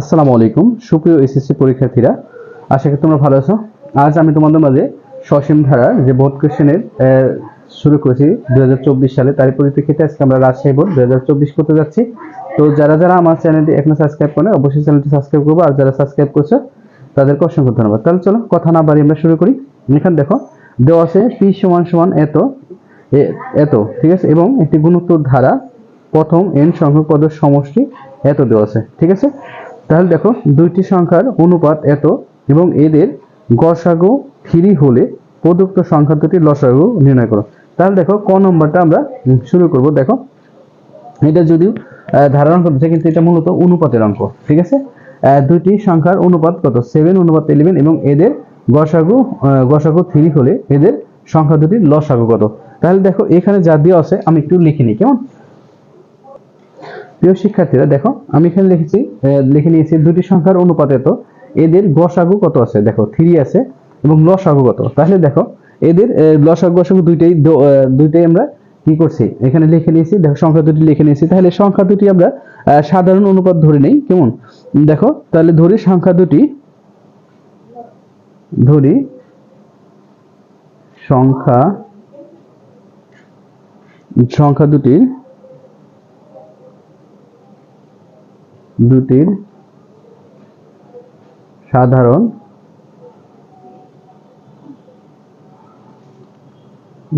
আসসালামু আলাইকুম। সুপ্রিয় এসএসসি পরীক্ষার্থীরা, আশা করি তোমরা ভালো আছো। আজ আমি তোমাদের মাঝে সসীম ধারার যে বোর্ড কোশ্চেনের শুরু করেছি দু হাজার চব্বিশ সালে। তার পরিপ্রেক্ষিতে আজকে আমরা রাজশাহী বোর্ড দু হাজার চব্বিশ করতে যাচ্ছি। তো যারা যারা আমার চ্যানেলটি এখনও সাবস্ক্রাইব করে অবশ্যই চ্যানেলটি সাবস্ক্রাইব করব। আর যারা সাবস্ক্রাইব করছ, তাদেরকে অসংখ্য ধন্যবাদ। তাহলে চলো, কথা না বাড়ি আমরা শুরু করি। এখানে দেখো, দেওয়া আছে পি সমান সমান এত এত, ঠিক আছে? এবং একটি গুণোত্তর ধারা প্রথম এন সংখ্যক পদের সমষ্টি এত দেওয়া আছে, ঠিক আছে? তাহলে দেখো, দুইটি সংখ্যার অনুপাত এত এবং এদের গসাগু থ্রি হলে প্রদত্ত সংখ্যা দুটির লসাগু নির্ণয় করো। তাহলে দেখো, ক নম্বরটা আমরা শুরু করব। দেখো, এটা যদিও ধারণা অঙ্ক কিন্তু এটা মূলত অনুপাতের অঙ্ক, ঠিক আছে? দুইটি সংখ্যার অনুপাত কত? সেভেন অনুপাত ইলেভেন এবং এদের গসাগু গসাগু থ্রি হলে এদের সংখ্যা দুটির লসাগু কত? তাহলে দেখো, এখানে যা দেওয়া আছে, আমি একটু লিখে নিই, কেমন? প্রিয় শিক্ষার্থীরা, দেখো, আমি এখানে লিখেছি লিখে নিয়েছি দুটি সংখ্যার অনুপাত এত এদের গসাগু কত আছে? দেখো থ্রি আছে এবং লসাগু কত? তাহলে দেখো, এদের লসাগু গসাগু দুইটাই দুইটাই আমরা কি করছি? এখানে লিখে নিয়েছি, দেখো, সংখ্যা দুটি লিখে নিয়েছি। তাহলে সংখ্যা দুটি আমরা সাধারণ অনুপাত ধরে নেই, কেমন? দেখো, তাহলে ধরি সংখ্যা দুটি, ধরি সংখ্যা সংখ্যা দুটির দুটির সাধারণ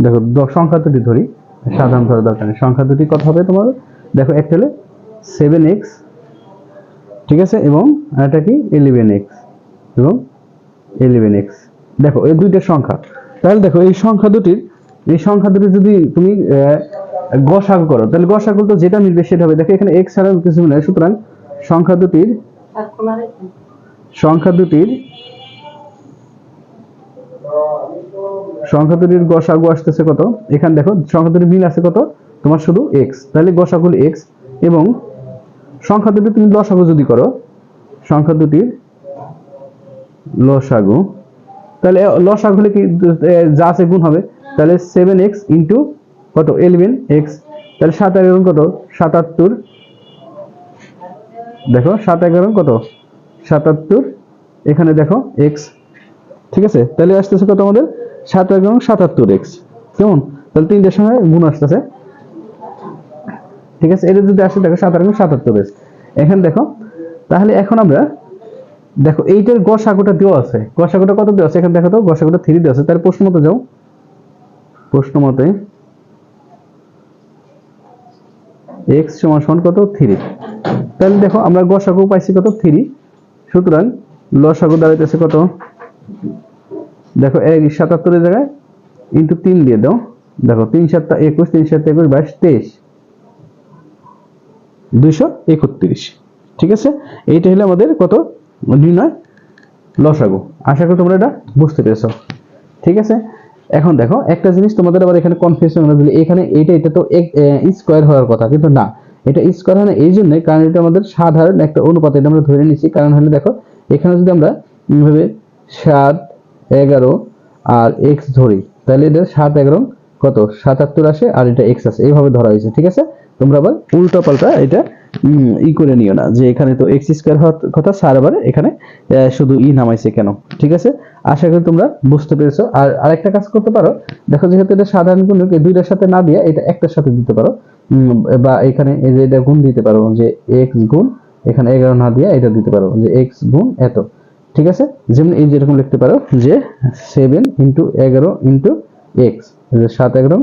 দেখো সংখ্যা দুটি ধরি, সাধারণ ধরা দরকার নেই। সংখ্যা দুটি কত হবে তোমার? দেখো, একটা হলে সেভেন এক্স ঠিক আছে? এবং এটা কি? ইলেভেন এক্স এবং ইলেভেন এক্স দেখো, এই দুইটা সংখ্যা। তাহলে দেখো, এই সংখ্যা দুটির, এই সংখ্যা দুটি যদি তুমি গসাগু করো, তাহলে গসাগু তো যেটা মিলবে সেটা হবে। দেখো, এখানে এক্স ছাড়া কিছু নেই। সুতরাং সংখ্যা দুটির সংখ্যা দুটির সংখ্যা দুটির গসাগু আসতেছে কত? এখানে দেখো, সংখ্যা দুটির মিল আছে কত? তোমার শুধু এক্স তাহলে গসাগু এক্স এবং সংখ্যা দুটি তুমি লসাগু যদি করো, সংখ্যা দুটির লসাগু, তাহলে লসাগু হলে কি যা আছে গুণ হবে। তাহলে সেভেন এক্স ইন্টু কত? ইলেভেন এক্স তাহলে সাত এগারো কত? সাতাত্তর দেখো, সাত এগারো, কত? সাতাত্তর। এখানে দেখো এক্স ঠিক আছে? তাহলে আসতেছে কত আমাদের? সাত এগারো সাতাত্তর এক্স কেমন? তাহলে তিনটের সঙ্গে গুণ আসতেছে। ঠিক আছে? এটা যদি আসে, দেখো, সাত এগারো সাতাত্তর এক্স এখানে দেখো, তাহলে এখন আমরা, দেখো, এইটার গসাগুটা দেওয়া আছে। গসাগুটা কত দেওয়া আছে? এখানে দেখো তো, গসাগুটা থ্রি দেওয়া আছে। তাহলে প্রশ্ন মতো যাও। প্রশ্ন মতে এক্স সমান সমান কত? থ্রি তাহলে দেখো, আমরা গসাগু পাইছি কত? থ্রি সুতরাং লসাগু দাঁড়াইতেছে কত? দেখো, এক সাতাত্তরের জায়গায় ইন্টু তিন দিয়ে দাও। দেখো, তিন সাতটা একুশ, তিন সাতটা একুশ বাইশ, তেইশ। দুইশো একত্রিশ। ঠিক আছে? এইটা হলো আমাদের কত? নির্ণয় লসাগু। আশা করি তোমরা এটা বুঝতে পেরেছ। ঠিক আছে? এখন দেখো, একটা জিনিস তোমাদের আবার এখানে কনফিউশন হলো এখানে এইটা এটা তো স্কোয়ার হওয়ার কথা, কিন্তু না। এটা স্কোয়ার হয় না, এই জন্যই কারণ এটা আমাদের সাধারণ একটা অনুপাত, এটা আমরা ধরে নিচ্ছি কারণ হলে দেখো, এখানে যদি আমরা এইভাবে সাত, এগারো আর এক্স ধরি, তাহলে এটা সাত, এগারো কত? সাতাত্তর আসে আর এটা এক্স আসে। এইভাবে ধরা হয়েছে, ঠিক আছে? তোমরা আবার উল্টা পাল্টা এটা ই করে নিও না। যে এখানে তো এক্স স্কোয়ার হওয়ার কথা স্যার আবার এখানে শুধু ই নামাইছে কেন? ঠিক আছে? আশা করি তোমরা বুঝতে পেরেছ। আর আরেকটা কাজ করতে পারো। দেখো যেহেতু এটা সাধারণ গুণ দুইটার সাথে না দিয়ে এটা একটার সাথে দিতে পারো। বা এখানে এই যে এটা গুণ দিতে পারো, যে এক্স গুণ, এখানে এগারো না দিয়ে এটা দিতে পারো, যে এক্স গুণ এত। ঠিক আছে? যেমন এই যেরকম লিখতে পারো, যে সেভেন ইন্টু এগারো ইন্টু এক্স সাত এগারো,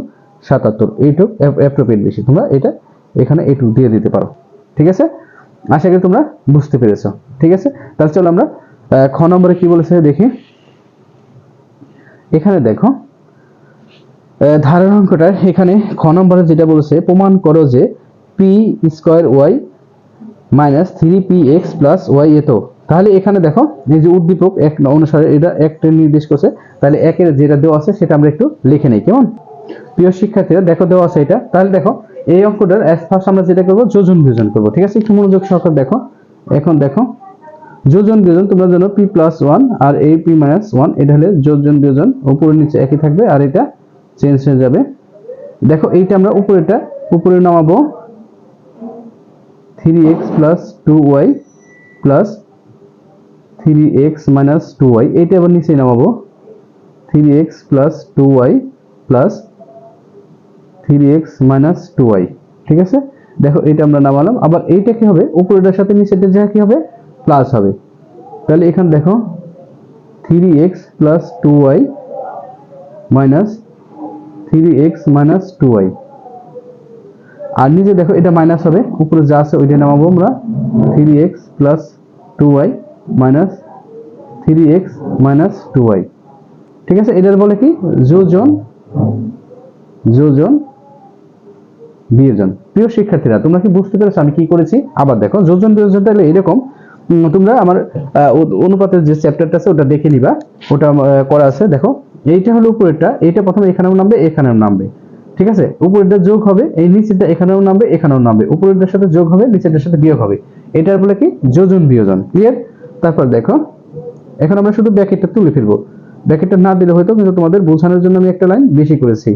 সাতাত্তর, এইটুক অ্যাপ্রোপ্রিয়েট বেশি। তোমরা এটা এখানে এইটুক দিয়ে দিতে পারো। ঠিক আছে? আশা করি তোমরা বুঝতে পেরেছ। ঠিক আছে? তাহলে চলো আমরা খ নম্বরে কি বলেছে দেখি। এখানে দেখো ধারণ অঙ্কটার এখানে খ নম্বরে যেটা বলেছে, প্রমাণ করো যে p square y minus three p x plus y এত। তাহলে এখানে দেখো, এই যে উদ্দীপক এক অনুসারে এটা একটা নির্দেশ করছে, তাহলে একের যেটা দেওয়া আছে সেটা আমরা একটু লিখে নেই, কেমন? প্রিয় শিক্ষার্থীরা, দেখো দেওয়া আছে এটা। তাহলে দেখো এই অঙ্কটার ফার্স্ট আমরা যেটা করব, যোজন বিয়োজন করব, ঠিক আছে? একটু মনোযোগ সহকারে দেখো। এখন দেখো, যোজন বিয়োজন তোমরা জানো পি প্লাস ওয়ান আর এই পি মাইনাস ওয়ান এটা হলে যোজন বিয়োজন উপরে নিচে একই থাকবে আর এটা চেঞ্জ হয়ে যাবে। দেখো, এইটা আমরা উপরেটা উপরে নামাবো three x plus two y plus three x minus two y এইটা আবার নিচে নামাবো three x plus two y plus three x minus two y ঠিক আছে? দেখো এটা আমরা নামালাম। আবার এইটা কি হবে? উপরেটার সাথে নিচেটা যা কি হবে? প্লাস হবে। তাহলে এখানে দেখো three x plus two y minus three x minus two y আর নিচে দেখো, এটা মাইনাস হবে। উপরে যা আছে ওইটা নামাবো আমরা। Three x plus two y minus three x minus two y ঠিক আছে? এটার বলে কি? যোজন যোজন বিয়োজন প্রিয় শিক্ষার্থীরা, তোমরা কি বুঝতে পেরেছ আমি কি করেছি? আবার দেখো, যোজন বিয়োজন তাহলে এরকম। তোমরা আমার অনুপাতের যে চ্যাপ্টারটা আছে, ওটা দেখে নিবা। ওটা করা আছে, দেখো। এইটা হলো উপরেরটা, এইটা প্রথমে এখানেও নামবে এখানেও নামবে। ঠিক আছে? উপরেরটা যোগ হবে, এই নিচেরটা এখানেও নামবে এখানেও নামবে। উপরেরটার সাথে যোগ হবে, নিচেরটার সাথে বিয়োগ হবে। এটার বলে কি? যোজন বিয়োজন। ক্লিয়ার তারপর দেখো, এখন আমরা শুধু ব্যাকেটটা তুলে ফেলব। ব্যাকেটটা না দিলে হয়তো কিন্তু তোমাদের বোঝানোর জন্য আমি একটা লাইন বেশি করেছি।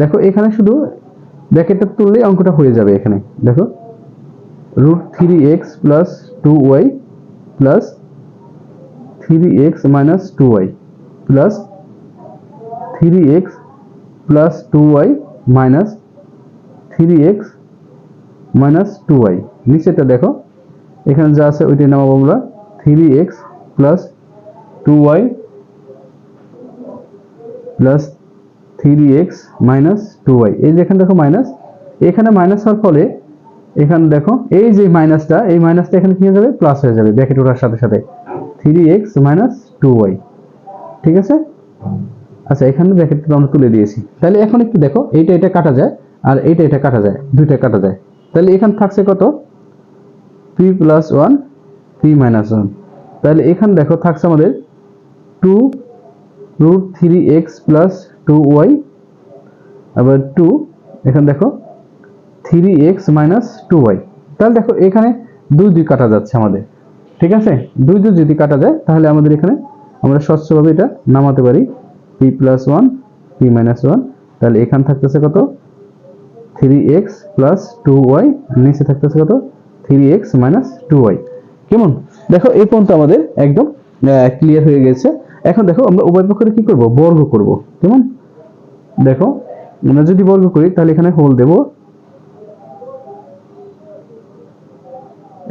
দেখো, এখানে শুধু ব্র্যাকেটটা তুললে অঙ্কটা হয়ে যাবে এখানে। দেখো। Root three x plus two y plus three x minus two y plus three x plus two y minus three x minus two y. নিচেটা দেখো। এখানে যা আছে ওইটাই নামাবো আমরা। Three x plus two y plus three x minus two y এই যে এখানে দেখো মাইনাস এখানে মাইনাস হওয়ার ফলে এখানে দেখো, এই যে মাইনাসটা এই মাইনাসটা এখানে কি হয়ে যাবে? প্লাস হয়ে যাবে। ব্র্যাকেট ওঠার সাথে সাথে। Three x minus two y ঠিক আছে? আচ্ছা এখানে ব্র্যাকেটটা আমরা তুলে দিয়েছি। তাহলে এখন একটু দেখো, এইটা এটা কাটা যায় আর এইটা এটা কাটা যায়, দুইটা কাটা যায়। তাহলে এখানে থাকছে কত? P plus one p minus one তাহলে এখানে দেখো, থাকছে আমাদের two root three x plus two y আবার টু এখানে দেখো three x minus two y তাহলে দেখো, এখানে দুই দুই কাটা যাচ্ছে আমাদের। ঠিক আছে? দুই দুই যদি কাটা যায়, তাহলে আমাদের এখানে আমরা স্বচ্ছভাবে এটা নামাতে পারি। P plus one p minus one তাহলে এখানে থাকতেছে কত? Three x plus two y নিচে থাকতেছে কত? Three x minus two y কেমন? দেখো, এই পর্যন্ত আমাদের একদম ক্লিয়ার হয়ে গেছে। এখন দেখো, আমরা উভয় পক্ষের কি করব? বর্গ করব। কেমন? দেখো আমরা যদি বর্গ করি, তাহলে এখানে হোল দেব।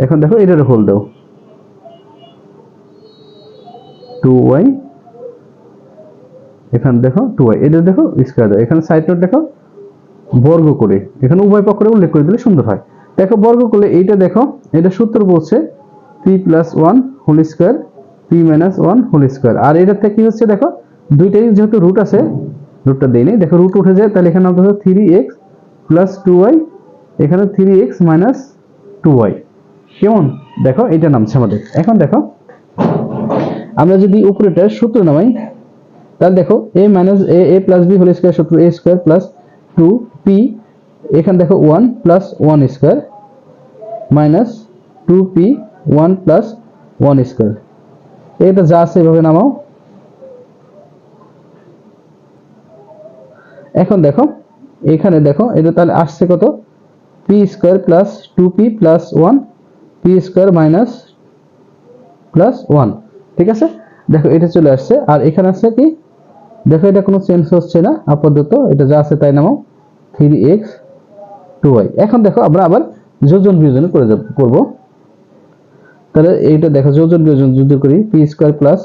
এখন দেখো এটার হোল দাও টু ওয়াই এখানে দেখো টু ওয়াই এটা দেখো স্কোয়ার দাও এখানে সাইড নোট দেখো বর্গ করে। এখানে উভয় পক্ষে উল্লেখ করে দিলে সুন্দর হয়। দেখো বর্গ করলে এইটা দেখো, এটা সূত্র বলছে p plus one whole square p minus one whole square আর এটার থেকে কি হচ্ছে দেখো, দুইটাই যেহেতু রুট আছে রুটটা দেই নেই। দেখো রুট উঠে যায়, তাহলে এখানে আমরা three x plus two y এখানে three x minus two y কেমন? দেখো এটা নামছে আমাদের। এখন দেখো, আমরা যদি উপরেটার সূত্র নামাই, তাহলে দেখো a minus a a plus b whole square সূত্র a square plus two p এখানে দেখো one plus one square minus two p one plus one square এটা যা আছে এভাবে নামাও। এখন দেখো, এখানে দেখো, এটা তাহলে আসছে কত? P square plus two p plus one p square minus plus one ঠিক আছে? দেখো, এটা চলে আসছে। আর এখানে আছে কি? দেখো, এটা কোনো চেঞ্জ হচ্ছে না, আপাতত। এটা যা আছে তাই নামাও থ্রি এক্স টু ওয়াই এখন দেখো, আমরা আবার যোজন বিয়োজন করে যাব করব। তাহলে এইটা দেখো, যোজন বিয়োজন যদি করি p square plus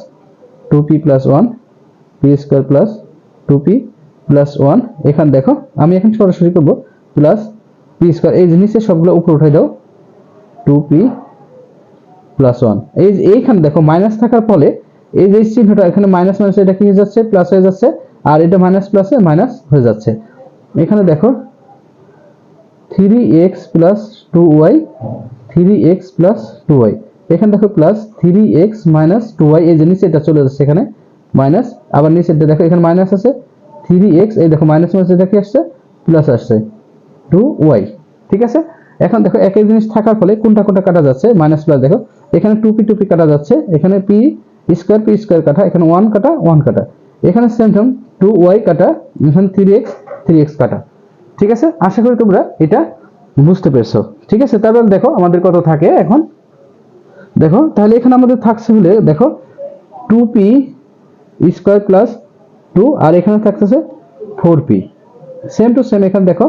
two p plus one p square plus two p plus one এখানে দেখো, আমি এখন সরাসরি করব প্লাস পি স্কোয়ার এই জিনিসের সবগুলো উপরে উঠাই দাও টু পি প্লাস ওয়ান এই এইখানে দেখো মাইনাস থাকার ফলে এই যে চিহ্নটা, এখানে মাইনাস মাইনাস এটা কি হয়ে যাচ্ছে? প্লাস হয়ে যাচ্ছে, আর এটা মাইনাস প্লাসে মাইনাস হয়ে যাচ্ছে। এখানে দেখো three x plus two y three x plus two y এখানে দেখো plus three x minus two y এই নিচে এটা চলে যাচ্ছে এখানে মাইনাস আবার নিচে দেখো, এখানে মাইনাস আছে। থ্রি এক্স এই দেখো মাইনাস মাইনাস এটা কি আসছে? প্লাস আসছে। টু ওয়াই ঠিক আছে? এখন দেখো একই জিনিস থাকার ফলে কোনটা কোনটা কাটা যাচ্ছে? মাইনাস প্লাস দেখো। এখানে টু পি টু পি কাটা যাচ্ছে। এখানে পি স্কোয়ার পি স্কোয়ার কাটা। এখানে ওয়ান কাটা ওয়ান কাটা। এখানে সেম টু ওয়াই কাটা, এখানে থ্রি এক্স থ্রি এক্স কাটা। ঠিক আছে? আশা করি তোমরা এটা বুঝতে পেরেছ। ঠিক আছে? তারপর দেখো আমাদের কত থাকে এখন? দেখো, তাহলে এখানে আমাদের থাকছে হলে, দেখো two p square plus two আর এখানে থাকতেছে four p same two same এখানে দেখো,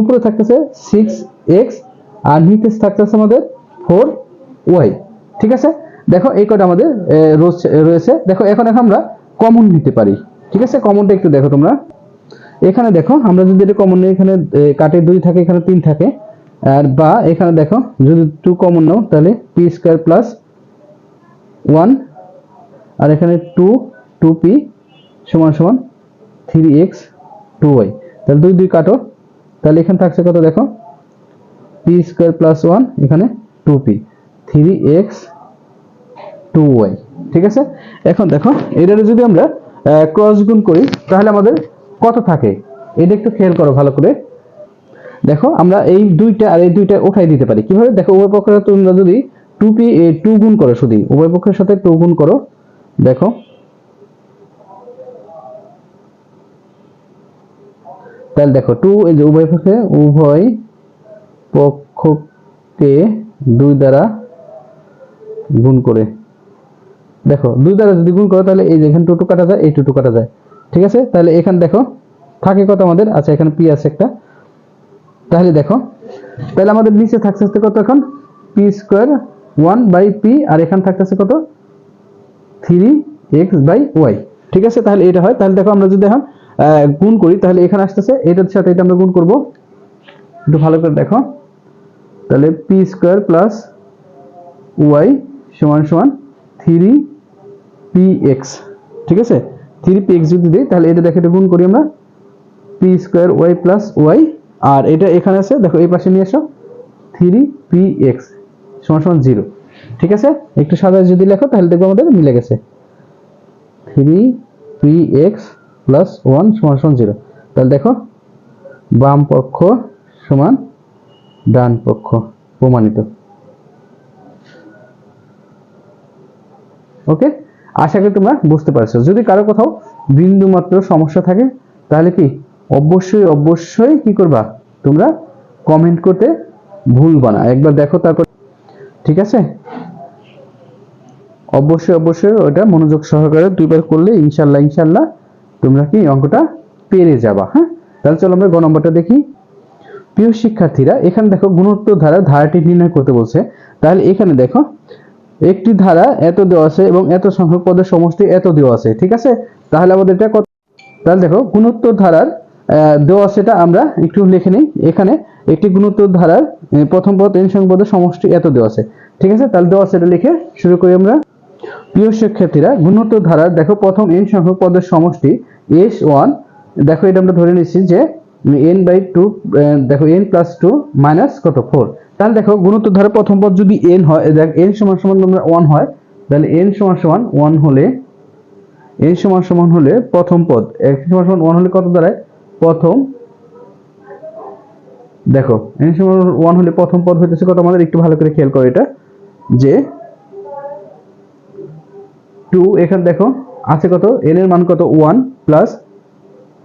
উপরে থাকতেছে সিক্স এক্স আর নিচে থাকতেছে আমাদের ফোর ওয়াই ঠিক আছে? দেখো, এই কটা আমাদের রয়েছে- দেখো, এখন এখন আমরা কমন নিতে পারি। ঠিক আছে? কমনটা একটু দেখো তোমরা। এখানে দেখো, আমরা যদি এটা কমন নিই, এখানে কাটে দুই থাকে, এখানে তিন থাকে। আর বা, এখানে দেখো, যদি টু কমন নাও, তাহলে পি স্কোয়ার প্লাস ওয়ান আর এখানে টু টু পি সমান সমান থ্রি এক্স টু ওয়াই তাহলে দুই দুই কাটো, তাহলে এখানে থাকছে কত দেখো? পি স্কোয়ার প্লাস ওয়ান এখানে two p three x two y ঠিক আছে? এখন দেখো, এটারে যদি আমরা ক্রস গুণ করি, তাহলে আমাদের কত থাকে? এটা একটু খেয়াল করো ভালো করে। দেখো, আমরা এই দুইটা আর এই দুইটা উঠাই দিতে পারি। কীভাবে? দেখো, উভয় পক্ষের তোমরা যদি টু পি টু গুণ করো শুধু উভয় পক্ষের সাথে টু গুণ করো, দেখো। তাহলে দেখো টু এই যে উভয় পক্ষে, উভয় পক্ষকে দুই দ্বারা গুণ করে। দেখো, দুই দ্বারা যদি গুণ করো, তাহলে এই যে এখানে টু টু কাটা যায়, এই টু টু কাটা যায়। ঠিক আছে? তাহলে এখানে দেখো, থাকে কত আমাদের? আচ্ছা এখানে পি আছে একটা। তাহলে দেখো, তাহলে আমাদের নিচে থাকছে হচ্ছে কত এখন? P square one by p আর এখানে থাকতেছে কত? থ্রি এক্স বাই ওয়াই ঠিক আছে? তাহলে এটা হয়। তাহলে দেখো, আমরা যদি এখন গুণ করি, তাহলে এখানে আসতেছে, এটার সাথে এটা আমরা গুণ করব। একটু ভালো করে দেখো। তাহলে পি স্কোয়ার প্লাস ওয়াই সমান সমান থ্রি পি এক্স ঠিক আছে? থ্রি পি এক্স যদি দিই, তাহলে এটা দেখে এটা গুণ করি আমরা। P square y plus y আর এটা এখানে আছে, দেখো এই পাশে নিয়ে এসো। থ্রি পি এক্স সমান সমান জিরো ঠিক আছে? একটু সাদা যদি লেখো, তাহলে দেখব আমাদের মিলে গেছে। Three p x plus one সমান সমান জিরো তাহলে দেখো, বাম পক্ষ সমান ডান পক্ষ প্রমাণিত। ওকে আশা করি তোমরা বুঝতে পারছ। যদি কারও কোথাও বিন্দু মাত্র সমস্যা থাকে, তাহলে কি? অবশ্যই অবশ্যই কি করবা? তোমরা কমেন্ট করতে ভুলবা না। একবার দেখো তারপর। ঠিক আছে? অবশ্যই অবশ্যই ওটা মনোযোগ সহকারে দুইবার করলে ইনশাল্লাহ ইনশাল্লাহ তোমরা কি অঙ্কটা পেরে যাবা হ্যাঁ? তাহলে চলো আমরা গ নম্বরটা দেখি। প্রিয় শিক্ষার্থীরা, এখানে দেখো গুণোত্তর ধারা ধারাটি নির্ণয় করতে বলছে। তাহলে এখানে দেখো, একটি ধারা এত দেওয়া আছে এবং এত সংখ্যক পদের সমষ্টি এত দেওয়া আছে, ঠিক আছে? তাহলে আমাদের এটা কত? তাহলে দেখো, গুণোত্তর ধারার দেওয়া সেটা আমরা একটু লিখে নিই। এখানে একটি গুণোত্তর ধারার প্রথম পদ এন সংখ্যক পদের সমষ্টি এত দেওয়া আছে, ঠিক আছে? তাহলে দেওয়া সেটা লিখে শুরু করি আমরা। প্রিয় শিক্ষার্থীরা গুণোত্তর ধারার, দেখো প্রথম এন সংখ্যক পদের সমষ্টি এস ওয়ান দেখো এটা আমরা ধরে নিচ্ছি যে এন বাই টু দেখো এন প্লাস টু মাইনাস কত? ফোর তাহলে দেখো গুণোত্তর ধারার প্রথম পদ যদি এন হয় দেখ এন সমান সমান তোমরা ওয়ান হয়, তাহলে এন সমান সমান ওয়ান হলে এন সমান সমান হলে প্রথম পদ, এক সমান সমান ওয়ান হলে কত দাঁড়ায়? প্রথম, দেখো এন সমান ওয়ান হলে প্রথম পদ হইতেছে কত? আমাদের একটু ভালো করে খেয়াল করো এটা, যে টু এখানে দেখো, আছে কত? এন এর মান কত? ওয়ান প্লাস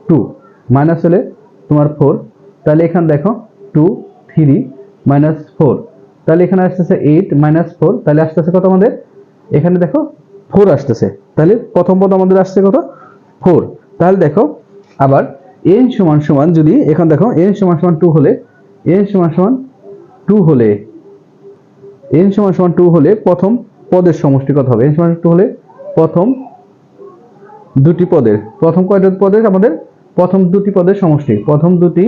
টু মাইনাস হলে তোমার ফোর তাহলে এখানে দেখো টু থ্রি মাইনাস ফোর তাহলে এখানে আসতেছে এইট মাইনাস ফোর তাহলে আসতেছে কত আমাদের? এখানে দেখো ফোর আসতেছে। তাহলে প্রথম পদ আমাদের আসছে কত? ফোর তাহলে দেখো, আবার এন সমান সমান যদি, এখন দেখো এন সমান সমান টু হলে এন সমান সমান টু হলে এন সমান সমান টু হলে প্রথম পদের সমষ্টি কত হবে? এন সমান টু হলে প্রথম দুটি পদের, প্রথম কয়টা পদের? আমাদের প্রথম দুটি পদের সমষ্টি। প্রথম দুটি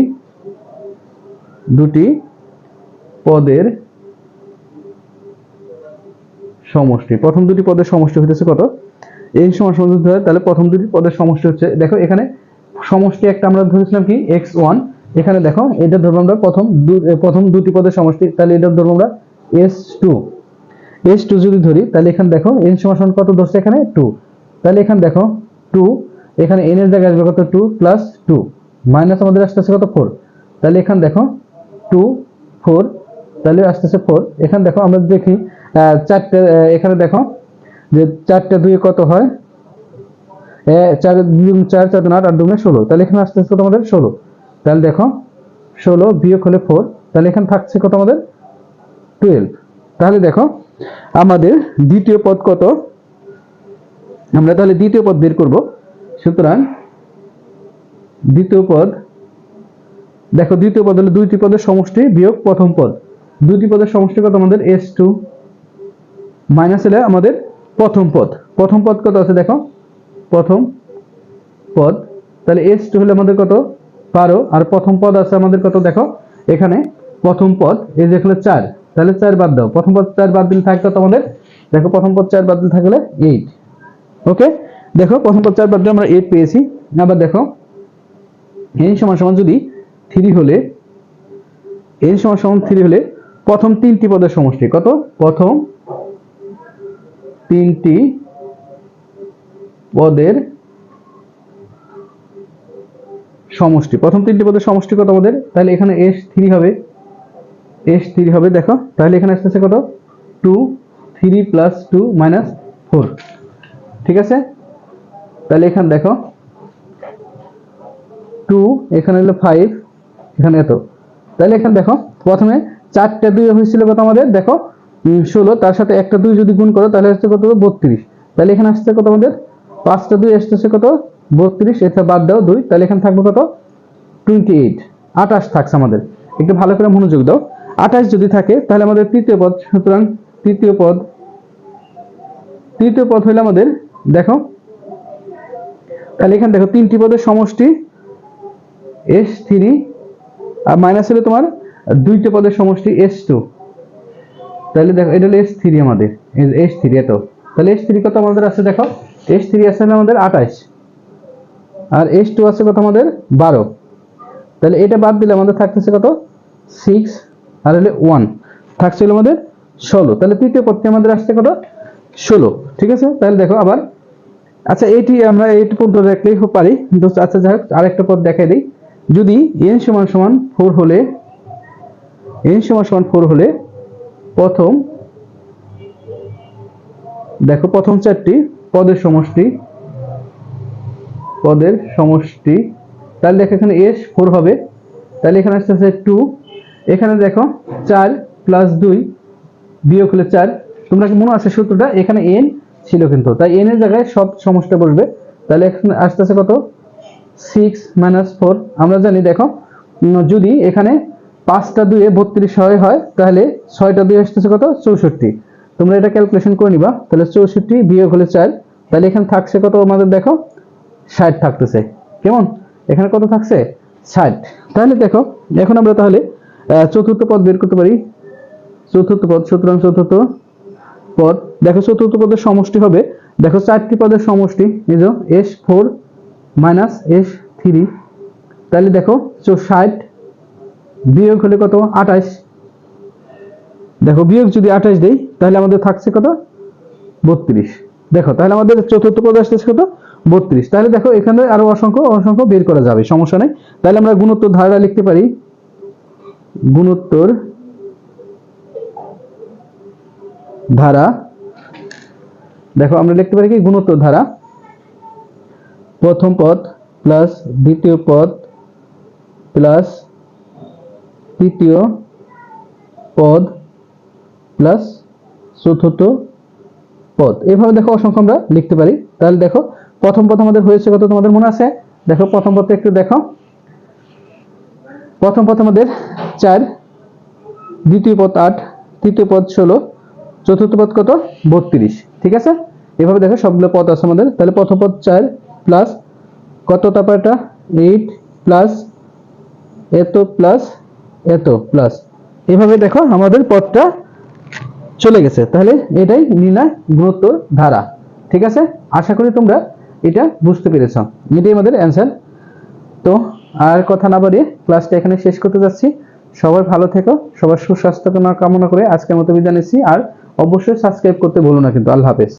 দুটি পদের সমষ্টি। প্রথম দুটি পদের সমষ্টি হইতেছে কত? এই সমান যদি হয়, তাহলে প্রথম দুটি পদের সমষ্টি হচ্ছে, দেখো এখানে সমষ্টি একটা আমরা ধরেছিলাম কি? X one. এখানে দেখো, এটা ধরবো আমরা প্রথম প্রথম দুটি পদের সমষ্টি, তাহলে এটা ধরবো আমরা এস টু। এস টু যদি ধরি, তাহলে এখানে দেখো এন সমান কত ধরছে এখানে? টু তাহলে এখানে দেখো টু এখানে এন এর জায়গায় আসবে কত? টু প্লাস টু মাইনাস আমাদের আসতেছে কত? ফোর তাহলে এখানে দেখো টু ফোর তাহলে আসতেছে ফোর এখানে দেখো, আমরা দেখি চারটে এখানে দেখো, যে চারটে দুই কত হয়? চার দুই চার চার আট আট দুগুণে ষোলো। তাহলে এখানে আসতেছে কত আমাদের? ষোলো। তাহলে দেখো, ষোলো বিয়োগ হলে ফোর তাহলে এখানে থাকছে কত আমাদের? টুয়েলভ তাহলে দেখো আমাদের দ্বিতীয় পদ কত? আমরা তাহলে দ্বিতীয় পদ বের করব। সুতরাং দ্বিতীয় পদ, দেখো দ্বিতীয় পদ হলো দুইটি পদের সমষ্টি বিয়োগ প্রথম পদ। দুইটি পদের সমষ্টি কত আমাদের? এস টু মাইনাস হলে আমাদের প্রথম পদ। প্রথম পদ কত আছে দেখো? প্রথম পদ। তাহলে এস টু হলে আমাদের কত? বারো। আর প্রথম পদ আছে আমাদের কত? দেখো, এখানে প্রথম পদ, এই যে এখানে চার। তাহলে চার বাদ দাও। প্রথম পদ চার বাদ দিলে থাকতো তোমাদের? দেখো, প্রথম পদ চার বাদ দিলে থাকলে এইট ওকে দেখো, প্রথম পদ চার বাদ দিয়ে আমরা এইট পেয়েছি। আবার দেখো এন সমান সমান যদি থ্রি হলে এন সমান সমান থ্রি হলে প্রথম তিনটি পদের সমষ্টি কত? প্রথম তিনটি পদের সমষ্টি। প্রথম তিনটি পদের সমষ্টি কত আমাদের? তাহলে এখানে এস থ্রি হবে। এস থ্রি হবে, দেখো। তাহলে এখানে আসতেছে কত? Two three plus two minus four ঠিক আছে? তাহলে এখানে দেখো। টু এখানে হলো ফাইভ এখানে এত। তাহলে এখানে দেখো, প্রথমে চারটা দুই হয়েছিল কত আমাদের? দেখো ষোলো, তার সাথে একটা দুই যদি গুণ করো, তাহলে আসছে কত? বত্রিশ। তাহলে এখানে আসছে কত আমাদের? পাঁচটা দুই আসতেছে কত? বত্রিশ, এটা বাদ দাও দুই। তাহলে এখানে থাকবে কত? টোয়েন্টি এইট আঠাশ থাকছে আমাদের। একটু ভালো করে মনোযোগ দাও। আঠাশ যদি থাকে, তাহলে আমাদের তৃতীয় পদ, সুতরাং তৃতীয় পদ তৃতীয় পদ হইলে আমাদের, দেখো, তাহলে এখানে দেখো তিনটি পদের সমষ্টি এস থ্রি আর মাইনাস হলে তোমার দুইটা পদের সমষ্টি এস টু তাহলে দেখো, এটা হলো এস থ্রি আমাদের এস থ্রি এত। তাহলে এস থ্রি কত আমাদের আছে দেখো? এস থ্রি আছে আমাদের আঠাশ। আর এস টু আছে কত আমাদের বারো। তাহলে এটা বাদ দিলে আমাদের থাকতেছে কত? সিক্স আর হলে ওয়ান থাকছিল আমাদের ষোলো। তাহলে তৃতীয় পদটি আমাদের আসছে কত? ষোলো। ঠিক আছে? তাহলে দেখো আবার। আচ্ছা এইটি আমরা এইটি পর্যন্ত দেখলেই পারি। আচ্ছা যাই হোক, আরেকটা পদ দেখাই দিই। যদি এন সমান সমান ফোর হলে এন সমান সমান ফোর হলে প্রথম, দেখো প্রথম চারটি পদের সমষ্টি পদের সমষ্টি। তাহলে দেখো এখানে এস ফোর হবে। তাহলে এখানে আসতেছে টু এখানে দেখো চার প্লাস দুই বিয়োগ হলে চার। তোমরা কি মনে আছে সূত্রটা? এখানে এন ছিল কিন্তু। তাই এন এর জায়গায় সব সমস্যা বসবে। তাহলে এখানে আসতেছে কত? সিক্স মাইনাস ফোর আমরা জানি, দেখো যদি এখানে পাঁচটা দুয়ে বত্রিশ হয় হয়, তাহলে ছয়টা দুয়ে আসতেছে কত? চৌষট্টি। তোমরা এটা ক্যালকুলেশন করে নিবা। তাহলে চৌষট্টি বিয়োগ হলে চার। তাহলে এখানে থাকছে কত আমাদের, দেখো? ষাট থাকতেছে। কেমন? এখানে কত থাকছে? ষাট। তাহলে দেখো, এখন আমরা তাহলে চতুর্থ পদ বের করতে পারি। চতুর্থ পদ, সুতরাং চতুর্থ পদ। দেখো চতুর্থ পদের সমষ্টি হবে। দেখো চারটি পদের সমষ্টি যে S four minus S three তাহলে দেখো ষাট বিয়োগ হলে কত? আঠাশ। দেখো বিয়োগ যদি আঠাশ দেই, তাহলে আমাদের থাকছে কত? বত্রিশ। দেখো, তাহলে আমাদের চতুর্থ পদ আসতেছে কত? বত্রিশ। তাহলে দেখো এখানে আরও অসংখ্য অসংখ্য বের করা যাবে, সমস্যা নেই। তাহলে আমরা গুণোত্তর ধারা লিখতে পারি। গুণোত্তর ধারা। দেখো, আমরা লিখতে পারি কি? গুণোত্তর ধারা। প্রথম পদ প্লাস দ্বিতীয় পদ প্লাস তৃতীয় পদ প্লাস চতুর্থ পদ। এভাবে দেখো, অসংখ্য আমরা লিখতে পারি। তাহলে দেখো, প্রথম পদ আমাদের হয়েছে কত? তোমাদের মনে আছে? দেখো, প্রথম পদটা একটু দেখো। প্রথম পদ আমাদের চার, দ্বিতীয় পদ আট, তৃতীয় পদ ষোলো, চতুর্থ পদ কত? বত্রিশ। ঠিক আছে? এভাবে দেখো সবগুলো পদ আছে আমাদের। তাহলে প্রথম পদ চার প্লাস কত তারপর এটা এইট প্লাস এত প্লাস এত প্লাস এভাবে দেখো আমাদের পদটা চলে গেছে। তাহলে এটাই নির্ণয় গুরুত্ব ধারা। ঠিক আছে? আশা করি তোমরা এটা বুঝতে পেরেছ। এটাই আমাদের অ্যান্সার তো আর কথা না বাড়িয়ে ক্লাসটা এখানে শেষ করতে যাচ্ছি। সবাই ভালো থেকো, সবার সুস্বাস্থ্য কামনা করে আজকের মতো বিদায় নিচ্ছি, আর অবশ্যই সাবস্ক্রাইব করতে ভুলো না কিন্তু, আল্লাহ হাফেজ।